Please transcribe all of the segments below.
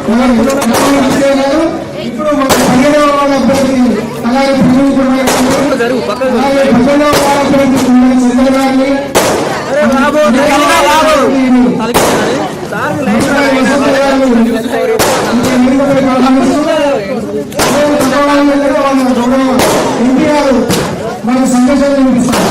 కుమ్మరి సంజయ్ గారిని వసంత గారిని ఇంకా మన సందేశాలు వినిపిస్తారు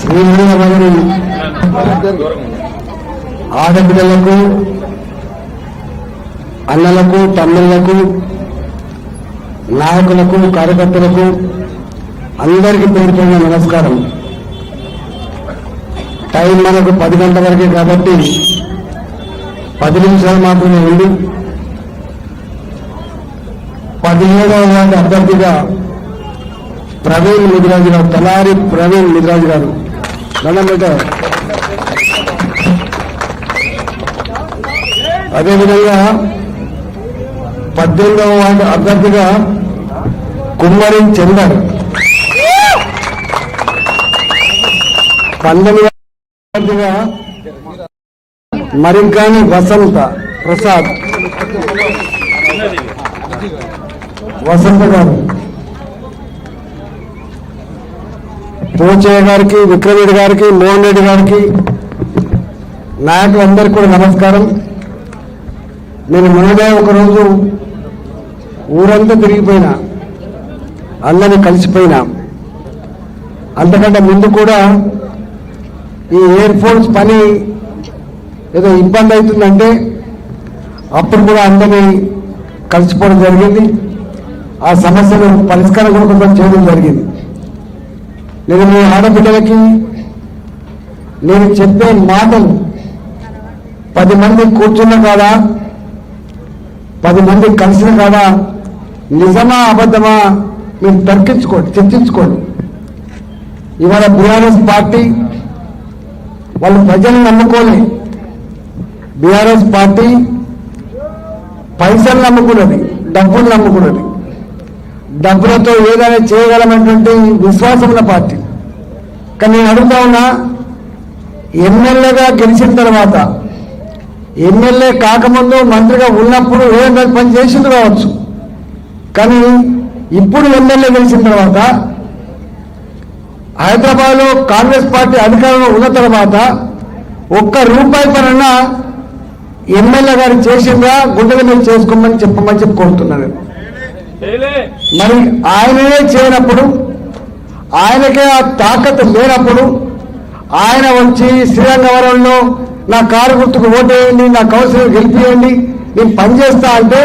శ్రీహరినగరి ఆడపిల్లలకు అన్నలకు తమ్ముళ్ళకు నాయకులకు కార్యకర్తలకు అందరికీ పేరుతున్న నమస్కారం. టైం మనకు పది గంటల వరకే కాబట్టి పది నిమిషాలు మాత్రమే ఉంది. పదిహేడవ వార్డు అభ్యర్థిగా ప్రవీణ్ ముదిరాజు గారు తలారి ప్రవీణ్ ముదిరాజు గారు దండం అదేవిధంగా పద్దెనిమిదవ వార్డు అభ్యర్థిగా కుమ్మరి చందర్. పంతొమ్మిదవ అభ్యర్థిగా మరింకాని వసంత ప్రసాద్. వసంత గారు. పోచయ్య గారికి విక్రమ్ గారికి మోహన్ రెడ్డి గారికి నాయకులందరికీ కూడా నమస్కారం. నేను మొన్ననే ఒకరోజు ఊరంతా తిరిగిపోయినా అందరినీ కలిసిపోయినా. అంతకంటే ముందు కూడా ఈ ఎయిర్ ఫోన్స్ పని ఏదో ఇబ్బంది అవుతుందంటే అప్పుడు కూడా అందరినీ కలిసిపోవడం జరిగింది. ఆ సమస్యను పరిష్కారం కూడా చేయడం జరిగింది. నేను మీ ఆడబిడ్డలకి నేను చెప్పే మాటలు పది మంది కూర్చున్న కాదా? పది మంది కలిసిన కాదా? నిజమా అబద్ధమా? మీరు తర్కించుకోండి చర్చించుకోండి. ఇవాళ బీఆర్ఎస్ పార్టీ వాళ్ళు ప్రజల్ని నమ్ముకోలే. బీఆర్ఎస్ పార్టీ పైసలు నమ్ముకున్నది డబ్బులు నమ్ముకున్నది. డబ్బులతో ఏదైనా చేయగలమైనటువంటి విశ్వాసం ఉన్న పార్టీ. కానీ నేను అడుగుతా ఉన్నా ఎమ్మెల్యేగా గెలిచిన తర్వాత ఎమ్మెల్యే కాకముందు మంత్రిగా ఉన్నప్పుడు ఏదైనా పని చేసింది కావచ్చు. కానీ ఇప్పుడు ఎమ్మెల్యే గెలిచిన తర్వాత హైదరాబాద్లో కాంగ్రెస్ పార్టీ అధికారంలో ఉన్న తర్వాత ఒక్క రూపాయి పనన్నా ఎమ్మెల్యే గారు చేసిందా గుండెలు మీద చేసుకోమని చెప్పమని చెప్పి కోరుతున్నాను మరి ఆయననే చేయనప్పుడు ఆయనకే ఆ తాకత్ లేనప్పుడు ఆయన వచ్చి శ్రీరంగవరంలో నా కారు గుర్తుకు ఓటేయండి నా కౌన్సిలర్ గెలిపియండి నేను పనిచేస్తా అంటే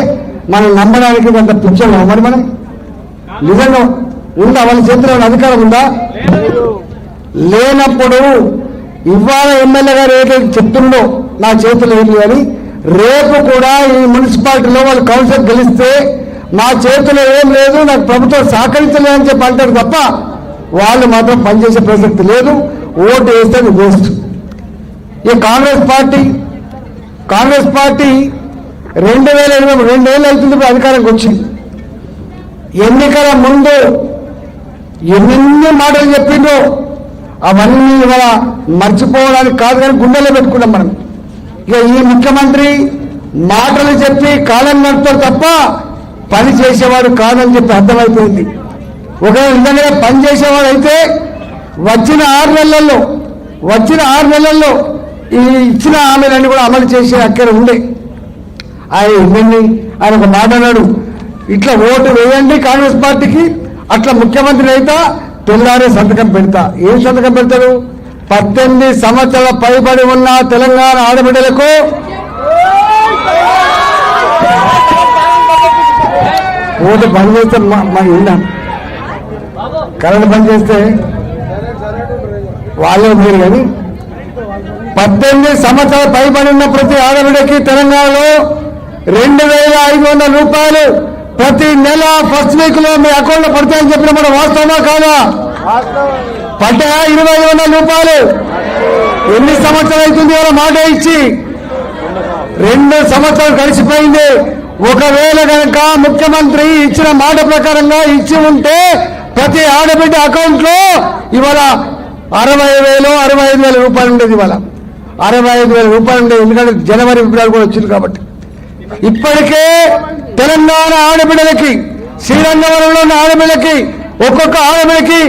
మనం నమ్మడానికి అంత పిచ్చలు మరి మనం? నిజంగా ఉందా? వాళ్ళ చేతిలో అధికారం ఉందా? లేనప్పుడు ఇవాళ ఎమ్మెల్యే గారు ఏదైతే చెప్తుండో నా చేతిలో ఏంటి అని రేపు కూడా ఈ మున్సిపాలిటీలో వాళ్ళు కౌన్సిలర్ గెలిస్తే మా చేతిలో ఏం లేదు నాకు ప్రభుత్వం సహకరించలేదని చెప్పి అంటారు తప్ప వాళ్ళు మాత్రం పనిచేసే ప్రసక్తి లేదు. ఓటు వేస్తే అది వేస్ట్ ఈ కాంగ్రెస్ పార్టీ కాంగ్రెస్ పార్టీ రెండు వేల ఇరవై వేలు అవుతుంది ఇప్పుడు అధికారంకి వచ్చింది ఎన్నికల ముందు ఎన్ని మాటలు చెప్పిందో అవన్నీ ఇవాళ మర్చిపోవడానికి కాదు కానీ గుండెలో పెట్టుకున్నాం మనం. ఇక ఈ ముఖ్యమంత్రి మాటలు చెప్పి కాలం నడుపుతారు తప్ప పని చేసేవాడు కాదని చెప్పి అర్థమైపోయింది. ఒకవేళ నిజంగా పని చేసేవాడు అయితే వచ్చిన ఆరు నెలల్లో వచ్చిన ఆరు నెలల్లో ఈ ఇచ్చిన హామీలన్నీ కూడా అమలు చేసే అక్కడ ఉండే. ఆయన ఎమ్మెల్యే ఆయన ఒక మాట అన్నాడు ఇట్లా ఓటు వేయండి కాంగ్రెస్ పార్టీకి అట్లా ముఖ్యమంత్రి అయితే తెల్లారే సంతకం పెడతా. ఏం సంతకం పెడతారు పద్దెనిమిది సంవత్సరాల పైబడి ఉన్న తెలంగాణ ఆడబిడ్డలకు ఓటు బంద్ చేస్తే మా విన్నాం కరెంట్ బంద్ చేస్తే వాళ్ళే మీరు కానీ పద్దెనిమిది సంవత్సరాలు పైబడిన ప్రతి ఆడబిడ్డకి తెలంగాణలో రెండు వేల ఐదు వందల రూపాయలు ప్రతి నెల ఫస్ట్ వీక్లో మీ అకౌంట్ పడతాయని చెప్పిన మన వాస్తవమా కాదా? పడ్డా ఇరవై ఐదు వందల రూపాయలు. ఎన్ని సంవత్సరాలు అవుతుంది వాళ్ళ మాట ఇచ్చి? రెండు సంవత్సరాలు కలిసిపోయింది. ఒకవేళ కనుక ముఖ్యమంత్రి ఇచ్చిన మాట ప్రకారంగా ఇచ్చి ఉంటే ప్రతి ఆడబిడ్డ అకౌంట్లో ఇవాళ అరవై వేలు అరవై ఐదు వేల రూపాయలు ఉండేది ఇవాళ. అరవై ఐదు వేల రూపాయలు ఉండేది. ఎందుకంటే జనవరి ఫిబ్రవరి కూడా వచ్చింది కాబట్టి. ఇప్పటికే తెలంగాణ ఆడబిడ్డలకి శ్రీరంగవరంలో ఉన్న ఆడబిడ్డలకి ఒక్కొక్క ఆడబిడ్డకి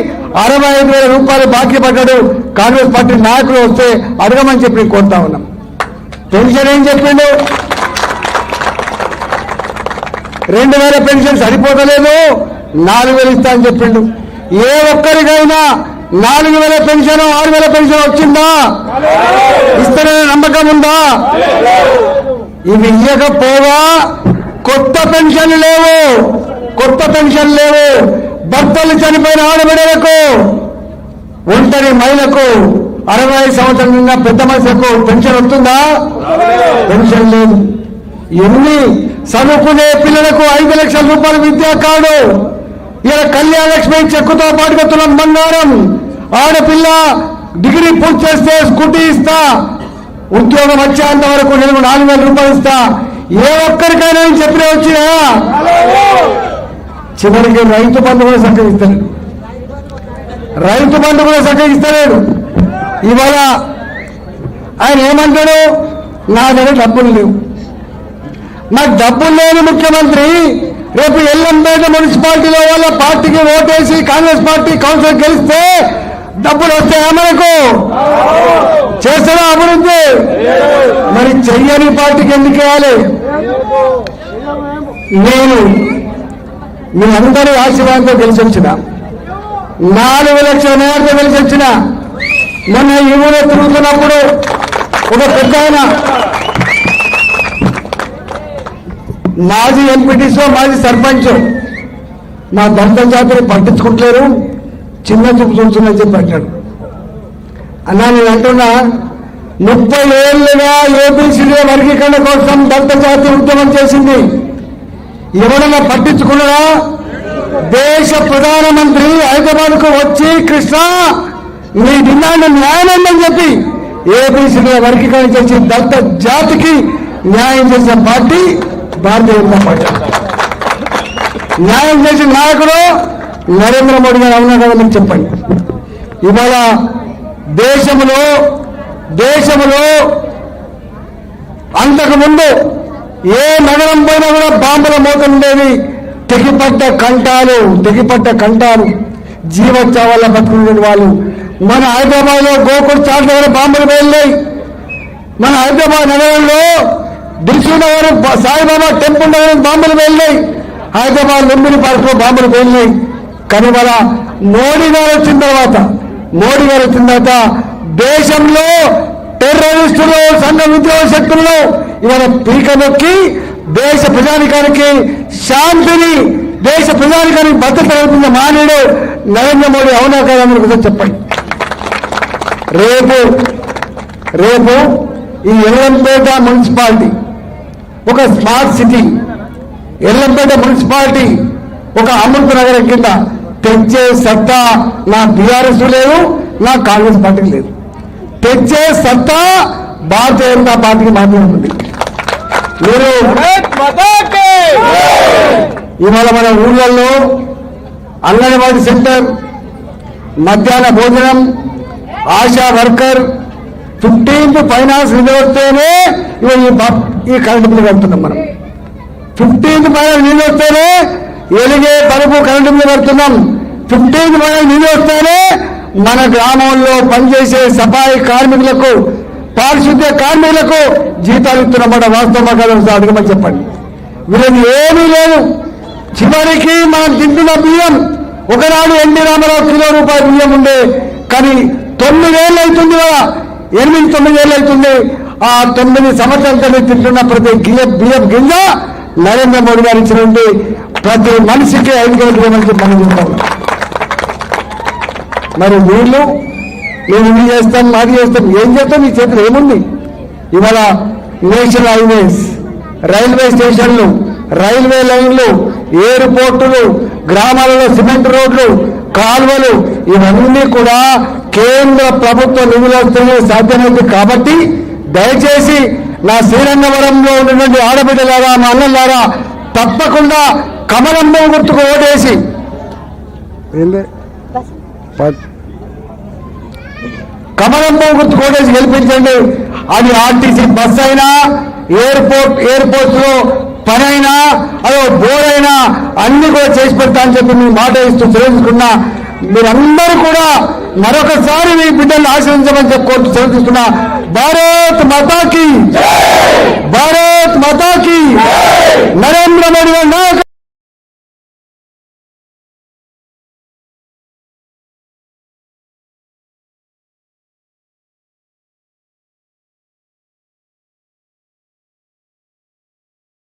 అరవై ఐదు వేల రూపాయలు బాకీ పడ్డాడు. కాంగ్రెస్ పార్టీ నాయకులు వస్తే అడగమని చెప్పి కోరుతా ఉన్నాం. పెన్షన్ ఏం చెప్పిండు? రెండు వేల పెన్షన్ సరిపోతలేదు నాలుగు వేలు ఇస్తా అని చెప్పిండు. ఏ ఒక్కరికైనా నాలుగు వేల పెన్షన్ ఆరు వేల పెన్షన్ వచ్చిందా? ఇస్తారనే నమ్మకం ఉందా? ఇవి ఇవ్వకపోగా కొత్త పెన్షన్ లేవు కొత్త పెన్షన్ లేవు. భర్తలు చనిపోయిన ఆడబిడలకు ఒంటరి మహిళకు అరవై సంవత్సరం నిన్న పెద్ద మనుషులకు పెన్షన్ వస్తుందా? పెన్షన్ లేదు. ఎన్ని చదువుకునే పిల్లలకు ఐదు లక్షల రూపాయల విద్యా కార్డు. ఇలా కళ్యాణ లక్ష్మి చెక్కుతో పాటుగా తులం బంగారం. ఆడపిల్ల డిగ్రీ పూర్తి చేస్తే స్కూటీ ఇస్తా. ఉద్యోగం వచ్చేంత వరకు నేను నాలుగు వేల రూపాయలు ఇస్తా. ఏ ఒక్కరికైనా నేను చెప్పిన వచ్చినా? చివరికి రైతు బంధు కూడా సహకరిస్తాడు రైతు బంధు కూడా సహకరిస్తలేడు ఇవాళ ఆయన ఏమంటాడు? నా దగ్గర డబ్బులు లేవు. నాకు డబ్బులు లేని ముఖ్యమంత్రి రేపు ఎల్లంపేట మున్సిపాలిటీలో వాళ్ళ పార్టీకి ఓటేసి కాంగ్రెస్ పార్టీ కౌన్సిల్ గెలిస్తే డబ్బులు వస్తాయా మనకు? చేస్తారా అభివృద్ధి? మరి చెయ్యని పార్టీకి ఎందుకు వేయాలి? నేను మీ అందరి ఆశీర్వాదంతో గెలిచి వచ్చిన నాలుగు లక్షల మేరతో గెలిచి వచ్చిన మొన్న ఈ ఊరే తిరుగుతున్నప్పుడు ఒక పెద్ద ఆయన మాజీ ఎంపీటీసో మాజీ సర్పంచ్. మా దళిత జాతిని పట్టించుకుంటలేరు. చిన్న చూపు చూస్తుందని చెప్పి అంటాడు. అన్నా నేను అంటున్నా ముప్పై ఏళ్ళుగా ఏబిసిడి వర్గీకరణ కోసం దళిత జాతి ఉద్యమం చేసింది. ఎవరైనా పట్టించుకున్నారా? దేశ ప్రధానమంత్రి హైదరాబాద్కు వచ్చి కృష్ణ మీ డిమాండ్ న్యాయమని చెప్పి ఏబిసిడి వర్గీకరణ చేసి దళిత జాతికి న్యాయం చేసిన పార్టీ భారతీయ జనతా పార్టీ. న్యాయం చేసిన నాయకుడు నరేంద్ర మోడీ గారు అవునా కదా మీరు చెప్పండి. ఇవాళ దేశంలో దేశంలో అంతకుముందు ఏ నగరం పోయినా కూడా బాంబుల మోత ఉండేది తెగిపడ్డ కంటాలు తెగిపడ్డ కంటాలు జీవోత్సవాల బతుకునే వాళ్ళు. మన హైదరాబాద్లో గోకుడు చాట్ దగ్గర బాంబులు వెళ్ళాయి మన హైదరాబాద్ నగరంలో దిల్సునగరం సాయిబాబా టెంపుల్ దగ్గర బాంబులు వెళ్ళాయి హైదరాబాద్ లుంబిని పార్క్లో బాంబులు వెళ్ళాయి కానీ మన మోడీ గారు వచ్చిన తర్వాత మోడీ గారు వచ్చిన తర్వాత దేశంలో టెర్రరిస్టులు సంఘ ఉద్యోగ శక్తుల్లో ఇవాళ పీక నొక్కి దేశ ప్రజానికానికి శాంతిని దేశ ప్రజానికానికి భద్రత కల్పించిన మానేడు నరేంద్ర మోడీ అవునా కదా అని చెప్పండి. రేపు రేపు ఈ ఎల్లంపేట మున్సిపాలిటీ ఒక స్మార్ట్ సిటీ ఎల్లంపేట మున్సిపాలిటీ ఒక అమృత నగరం కింద తెచ్చే సత్తా నా బీఆర్ఎస్ లేదు నా కాంగ్రెస్ పార్టీకి లేదు. తెచ్చే సత్తా భారతీయ జనతా పార్టీకి మాత్రమే ఉంది. మీరు ఇవాళ మన ఊళ్ళల్లో అంగన్వాడీ సెంటర్ మధ్యాహ్న భోజనం ఆశా వర్కర్ ఫిఫ్టీన్త్ ఫైనాన్స్ నిలబడితేనే ఇవాళ ఈ కరెంటు బిల్లు కడుతున్నాం మనం. ఫిఫ్టీన్త్ పైన నీళ్ళు వస్తేనే ఎలిగే పరుపు కరెంటు బిల్లు కడుతున్నాం. ఫిఫ్టీన్త్ పైన నీళ్ళు వస్తేనే మన గ్రామంలో పనిచేసే సఫాయి కార్మికులకు పారిశుద్ధ్య కార్మికులకు జీతాలు ఇస్తున్నమాట వాస్తవ కదా అడగమని చెప్పండి. వీళ్ళని ఏమీ లేదు చివరికి మనం తింటున్న బియ్యం ఒకనాడు ఎన్టీ రామారావు కిలో రూపాయల బియ్యం ఉండే కానీ తొమ్మిదేళ్ళు అవుతుంది కదా ఎనిమిది తొమ్మిదేళ్ళు అవుతుంది. ఆ తొమ్మిది సంవత్సరాలతో తింటున్న ప్రతి గియ్య బియ్యం గింజ నరేంద్ర మోడీ గారు ఇచ్చినటువంటి ప్రతి మనిషికి ఐదు వేల రూపాయలకి చెప్పి మనం మరి వీళ్ళు మేము ఇది చేస్తాం మాది చేస్తాం ఏం చేస్తాం? మీ చేతులు ఏముంది? ఇవాళ నేషనల్ హైవేస్ రైల్వే స్టేషన్లు రైల్వే లైన్లు ఎయిర్పోర్టులు గ్రామాలలో సిమెంట్ రోడ్లు కాలువలు ఇవన్నీ కూడా కేంద్ర ప్రభుత్వ నిధులు సాధ్యమైంది కాబట్టి దయచేసి నా శ్రీరంగవరంలో ఉన్నటువంటి ఆడబిడ్డలారా మా అన్నలారా తప్పకుండా కమలంబం గుర్తుకు ఓటేసి. ఏంది? గుర్తుకు ఓటేసి గెలిపించండి. అది ఆర్టీసీ బస్ అయినా ఎయిర్పోర్ట్ ఎయిర్పోర్ట్లో పని అయినా అదో బోర్ అయినా అన్ని కూడా చేసి పెడతా అని చెప్పి మీ మాట ఇస్తూ తెలుసుకున్నా మీరందరూ కూడా మరొకసారి మీ బిడ్డలు ఆశ్రయించమని చెప్పి కోరుతూ తెలుసుకున్నా భారత్ మాతాకి. భారత్ మాతాకి. నరేంద్ర మోడీ గారి